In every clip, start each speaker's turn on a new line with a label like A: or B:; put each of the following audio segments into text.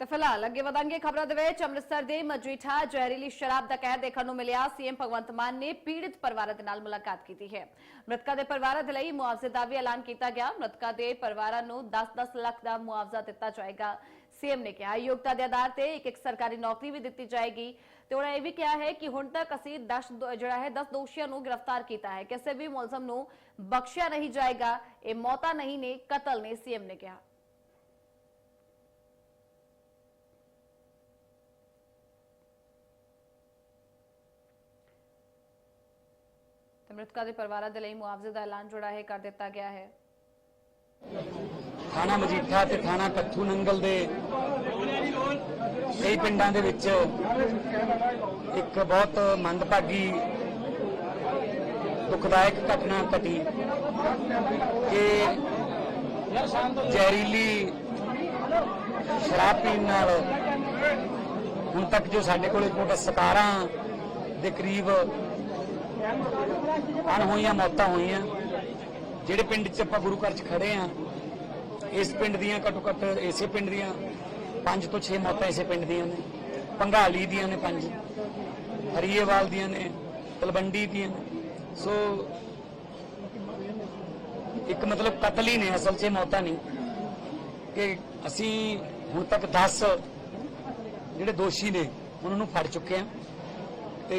A: ਤੇ ਫਿਲਹਾਲ ਅੱਗੇ ਵਧਾਂਗੇ ਖਬਰਾਂ ਦੇ ਵਿੱਚ। ਅੰਮ੍ਰਿਤਸਰ ਦੇ ਮਜੀਠਾ ਜ਼ਹਿਰੀਲੀ ਸ਼ਰਾਬ ਦਾ ਕਹਿਰ ਦੇਖਣ ਨੂੰ ਮਿਲਿਆ। ਸੀਐਮ ਭਗਵੰਤ ਮਾਨ ਨੇ ਪੀੜਿਤ ਪਰਿਵਾਰਾਂ ਦੇ ਨਾਲ ਮੁਲਾਕਾਤ ਕੀਤੀ ਹੈ। ਮ੍ਰਿਤਕਾਂ ਦੇ ਪਰਿਵਾਰਾਂ ਦੇ ਲਈ ਮੁਆਵਜ਼ੇ ਦਾ ਵੀ ਐਲਾਨ ਕੀਤਾ ਗਿਆ। ਮ੍ਰਿਤਕਾਂ ਦੇ ਪਰਿਵਾਰਾਂ ਨੂੰ 10-10 ਲੱਖ ਦਾ ਮੁਆਵਜ਼ਾ ਦਿੱਤਾ ਜਾਏਗਾ। ਸੀਐਮ ਨੇ ਕਿਹਾ, ਯੋਗਤਾ ਦੇ ਆਧਾਰ ਤੇ ਇੱਕ ਇੱਕ ਸਰਕਾਰੀ ਨੌਕਰੀ ਵੀ ਦਿੱਤੀ ਜਾਏਗੀ। ਤੇ ਉਹਨਾਂ ਇਹ ਵੀ ਕਿਹਾ ਹੈ ਕਿ ਹੁਣ ਤੱਕ ਅਸੀਂ 10 ਜਿਹੜਾ ਹੈ 10 ਦੋਸ਼ੀਆਂ ਨੂੰ ਗ੍ਰਿਫਤਾਰ ਕੀਤਾ ਹੈ। ਕਿਸੇ ਵੀ ਮੁਲਜ਼ਮ ਨੂੰ ਬਖਸ਼ਿਆ ਨਹੀਂ ਜਾਏਗਾ। ਇਹ ਮੌਤਾਂ ਨਹੀਂ ਨੇ, ਕਤਲ ਨੇ, ਸੀਐਮ ਨੇ ਕਿਹਾ। ਤੇ ਮ੍ਰਿਤਕਾਂ ਦੇ ਪਰਿਵਾਰਾਂ ਦੇ ਲਈ ਮੁਆਵਜ਼ੇ ਦਾ ਐਲਾਨ ਜਿਹੜਾ ਹੈ ਕਰ ਦਿੱਤਾ ਗਿਆ ਹੈ।
B: ਥਾਣਾ ਮਜੀਠਾ ਤੇ ਥਾਣਾ ਕੱਥੂ ਨੰਗਲ ਦੇ ਕਈ ਪਿੰਡਾਂ ਦੇ ਵਿੱਚ ਇੱਕ ਬਹੁਤ ਮੰਦਭਾਗੀ, ਦੁਖਦਾਇਕ ਘਟਨਾ ਘਟੀ ਕਿ ਜ਼ਹਿਰੀਲੀ ਸ਼ਰਾਬ ਪੀਣ ਨਾਲ ਹੁਣ ਤੱਕ ਜੋ ਸਾਡੇ ਕੋਲ ਰਿਪੋਰਟ 17 ਦੇ ਕਰੀਬ ਅਣਹੋਈਆਂ ਮੌਤਾਂ ਹੋਈਆਂ। ਜਿਹੜੇ ਪਿੰਡ 'ਚ ਆਪਾਂ ਗੁਰੂ ਘਰ 'ਚ ਖੜੇ ਆ, ਇਸ ਪਿੰਡ ਦੀਆਂ ਘੱਟੋ ਘੱਟ ਇਸੇ ਪਿੰਡ ਦੀਆਂ 5 ਤੋਂ 6 ਮੌਤਾਂ ਇਸੇ ਪਿੰਡ ਦੀਆਂ ਨੇ। ਪੰਘਾਲੀ ਦੀਆਂ ਨੇ ਪੰਜ, ਹਰੀਏਵਾਲ ਦੀਆਂ ਨੇ, ਤਲਵੰਡੀ ਦੀਆਂ ਸੋ ਇੱਕ ਮਤਲਬ ਕਤਲ ਹੀ ਨੇ, ਅਸਲ 'ਚ ਇਹ ਮੌਤਾਂ ਨਹੀਂ। ਕਿ ਅਸੀਂ ਹੁਣ ਤੱਕ 10 ਜਿਹੜੇ ਦੋਸ਼ੀ ਨੇ, ਉਹਨਾਂ ਨੂੰ ਫੜ ਚੁੱਕੇ ਆ। ਤੇ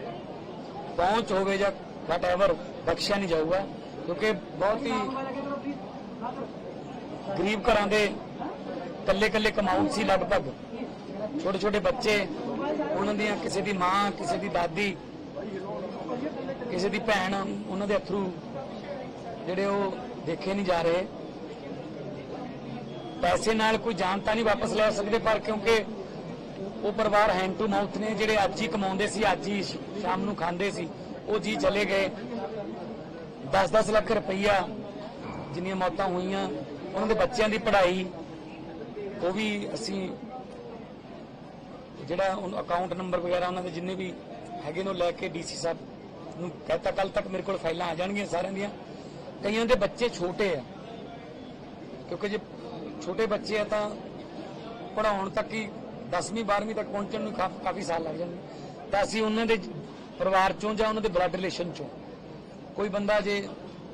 B: ਪਹੁੰਚ ਹੋਵੇ ਜਾਂ ਵਟ ਐਵਰ ਬਖਸ਼ਿਆ ਨਹੀਂ ਜਾਊਗਾ, ਕਿਉਂਕਿ ਬਹੁਤ ਹੀ ਗਰੀਬ ਘਰਾਂ ਦੇ ਕੱਲੇ ਕੱਲੇ ਕਮਾਉਣ ਸੀ ਲਗਭਗ। ਛੋਟੇ ਛੋਟੇ ਬੱਚੇ, ਉਹਨਾਂ ਦੀਆਂ ਕਿਸੇ ਦੀ ਮਾਂ, ਕਿਸੇ ਦੀ ਦਾਦੀ, ਕਿਸੇ ਦੀ ਭੈਣ, ਉਹਨਾਂ ਦੇ ਅਥਰੂ ਜਿਹੜੇ ਉਹ ਦੇਖੇ ਨਹੀਂ ਜਾ ਰਹੇ। ਪੈਸੇ ਨਾਲ ਕੋਈ ਜਾਨ ਤਾਂ ਨਹੀਂ ਵਾਪਸ ਲੈ ਸਕਦੇ ਪਰ ਕਿਉਂਕਿ ਉਹ ਪਰਿਵਾਰ ਹੈਂਡ ਟੂ ਮਾਊਥ ਨੇ ਜਿਹੜੇ ਅੱਜ ਹੀ ਕਮਾਉਂਦੇ ਸੀ, ਅੱਜ ਹੀ ਸ਼ਾਮ ਨੂੰ ਖਾਂਦੇ ਸੀ, ਉਹ ਜੀ ਚਲੇ ਗਏ। 10-10 ਲੱਖ ਰੁਪਈਆ ਜਿੰਨੀਆਂ ਮੌਤਾਂ ਹੋਈਆਂ, ਉਹਨਾਂ ਦੇ ਬੱਚਿਆਂ ਦੀ ਪੜ੍ਹਾਈ, ਉਹ ਵੀ ਅਸੀਂ ਜਿਹੜਾ ਅਕਾਊਂਟ ਨੰਬਰ ਵਗੈਰਾ ਉਹਨਾਂ ਦੇ ਜਿੰਨੇ ਵੀ ਹੈਗੇ ਨੇ, ਉਹ ਲੈ ਕੇ ਡੀਸੀ ਸਾਹਿਬ ਨੂੰ ਕਹਤਾ ਕੱਲ ਤੱਕ ਮੇਰੇ ਕੋਲ ਫਾਈਲਾਂ ਆ ਜਾਣਗੀਆਂ ਸਾਰਿਆਂ ਦੀਆਂ। ਕਈਆਂ ਦੇ ਬੱਚੇ ਛੋਟੇ ਆ, ਕਿਉਂਕਿ ਜੇ ਛੋਟੇ ਬੱਚੇ ਆ ਤਾਂ ਪੜਾਉਣ ਤੱਕ ਹੀ 10ਵੀਂ 12ਵੀਂ ਤੱਕ ਪਹੁੰਚਣ ਨੂੰ ਕਾਫ- ਕਾਫੀ ਸਾਲ ਲੱਗ ਜਾਂਦੇ ਤਾਂ ਅਸੀਂ ਉਹਨਾਂ ਦੇ ਪਰਿਵਾਰ ਚੋਂ ਜਾਂ ਉਹਨਾਂ ਦੇ ਬਲੱਡ ਰਿਲੇਸ਼ਨ ਚੋਂ, ਕੋਈ ਬੰਦਾ ਜੇ,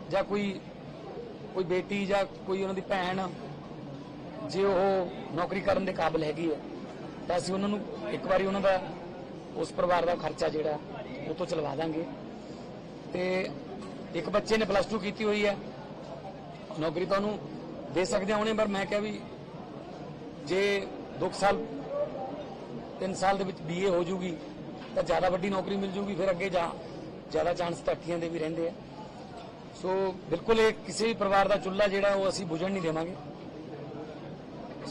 B: ਜਾਂ ਕੋਈ ਕੋਈ ਬੇਟੀ ਜਾਂ ਕੋਈ ਉਹਨਾਂ ਦੀ ਭੈਣ, ਜੇ ਉਹ ਨੌਕਰੀ ਕਰਨ ਦੇ ਕਾਬਿਲ ਹੈਗੀ ਹੈ, ਤਾਂ ਅਸੀਂ ਉਹਨਾਂ ਨੂੰ ਇੱਕ ਵਾਰੀ ਉਹਨਾਂ ਦਾ, ਉਸ ਪਰਿਵਾਰ ਦਾ ਖਰਚਾ ਜਿਹੜਾ, ਉਹ ਤੋਂ ਚਲਵਾ ਦਾਂਗੇ। ਤੇ ਇੱਕ ਬੱਚੇ ਨੇ ਪਲੱਸ 2 ਕੀਤੀ ਹੋਈ ਹੈ, ਨੌਕਰੀ ਤਾਂ ਉਹਨੂੰ ਦੇ ਸਕਦੇ ਹਾਂ ਉਹਨੇ ਪਰ ਮੈਂ ਕਿਹਾ ਵੀ ਜੇ 2 ਸਾਲ 3 ਸਾਲ ਦੇ ਵਿੱਚ ਬੀਏ ਹੋ ਜੂਗੀ, ਤਾਂ ਜ਼ਿਆਦਾ ਵੱਡੀ ਨੌਕਰੀ ਮਿਲ ਜੂਗੀ ਫਿਰ ਅੱਗੇ ਜਾ ਜ਼ਿਆਦਾ ਚਾਂਸ ਧੱਕੀਆਂ ਦੇ ਵੀ ਰਹਿੰਦੇ ਆ। ਸੋ ਬਿਲਕੁਲ ਇਹ ਕਿਸੇ ਵੀ ਪਰਿਵਾਰ ਦਾ ਚੁੱਲ੍ਹਾ ਜਿਹੜਾ, ਉਹ ਅਸੀਂ ਬੁਝਣ ਨਹੀਂ ਦੇਵਾਂਗੇ।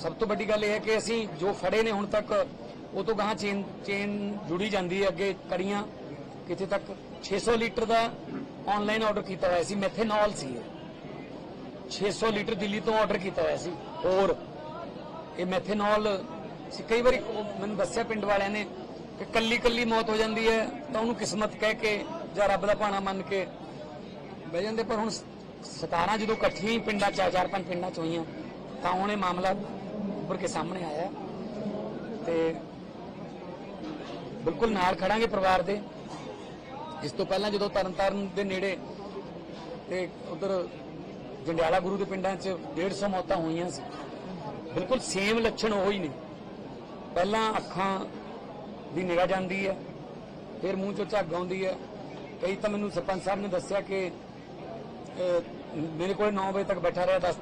B: ਸਭ ਤੋਂ ਵੱਡੀ ਗੱਲ ਇਹ ਹੈ ਕਿ ਅਸੀਂ ਜੋ ਫੜੇ ਨੇ ਹੁਣ ਤੱਕ, ਉਹ ਤੋਂ ਗਾਂ ਚੇਨ ਚੇਨ ਜੁੜੀ ਜਾਂਦੀ ਹੈ ਅੱਗੇ ਕੜੀਆਂ। ਕਿਤੇ ਤੱਕ 600 ਲੀਟਰ ਦਾ ਆਨਲਾਈਨ ਆਰਡਰ ਕੀਤਾ ਹੋਇਆ ਸੀ ਮੈਥੇਨੋਲ ਸੀ ਇਹ। 600 ਲੀਟਰ ਦਿੱਲੀ ਤੋਂ ਆਰਡਰ ਕੀਤਾ ਹੋਇਆ ਸੀ, ਹੋਰ। ਇਹ ਮੈਥੇਨੋਲ ਸੀ। ਕਈ ਵਾਰੀ ਮੈਨੂੰ ਦੱਸਿਆ ਪਿੰਡ ਵਾਲਿਆਂ ਨੇ ਕਿ ਕੱਲੀ ਕੱਲੀ ਮੌਤ ਹੋ ਜਾਂਦੀ ਹੈ ਤਾਂ ਉਹਨੂੰ ਕਿਸਮਤ ਕਹਿ ਕੇ ਜਾਂ ਰੱਬ ਦਾ ਭਾਣਾ ਮੰਨ ਕੇ ਬਹਿ ਜਾਂਦੇ। ਪਰ ਹੁਣ 17 ਜਦੋਂ ਇਕੱਠੀਆਂ ਹੀ ਪਿੰਡਾਂ ਚਾਰ ਚਾਰ ਪੰਜ ਪਿੰਡਾਂ ਚ ਹੋਈਆਂ, ਤਾਂ ਹੁਣ ਇਹ ਮਾਮਲਾ ਉੱਪਰ ਕੇ ਸਾਹਮਣੇ ਆਇਆ ਤੇ ਬਿਲਕੁਲ ਨਾਲ ਖੜਾਂਗੇ ਪਰਿਵਾਰ ਦੇ। ਇਸ ਤੋਂ ਪਹਿਲਾਂ ਜਦੋਂ ਤਰਨਤਾਰਨ ਦੇ ਨੇੜੇ ਤੇ ਉਧਰ ਜੰਡਿਆਲਾ ਗੁਰੂ ਦੇ ਪਿੰਡਾਂ 'ਚ 150 ਮੌਤਾਂ ਹੋਈਆਂ ਸੀ, ਬਿਲਕੁਲ ਸੇਮ ਲੱਛਣ ਉਹ ਹੀ ਨੇ। ਪਹਿਲਾਂ ਅੱਖਾਂ ਦੀ ਨਿਗਾਹ ਜਾਂਦੀ ਹੈ, ਫਿਰ ਮੂੰਹ 'ਚੋਂ ਝੱਗ ਆਉਂਦੀ ਹੈ। ਕਈ ਤਾਂ ਮੈਨੂੰ ਸਰਪੰਚ ਸਾਹਿਬ ਨੇ ਦੱਸਿਆ ਕਿ ਮੇਰੇ ਕੋਲ 9 ਵਜੇ ਤੱਕ ਬੈਠਾ ਰਿਹਾ 10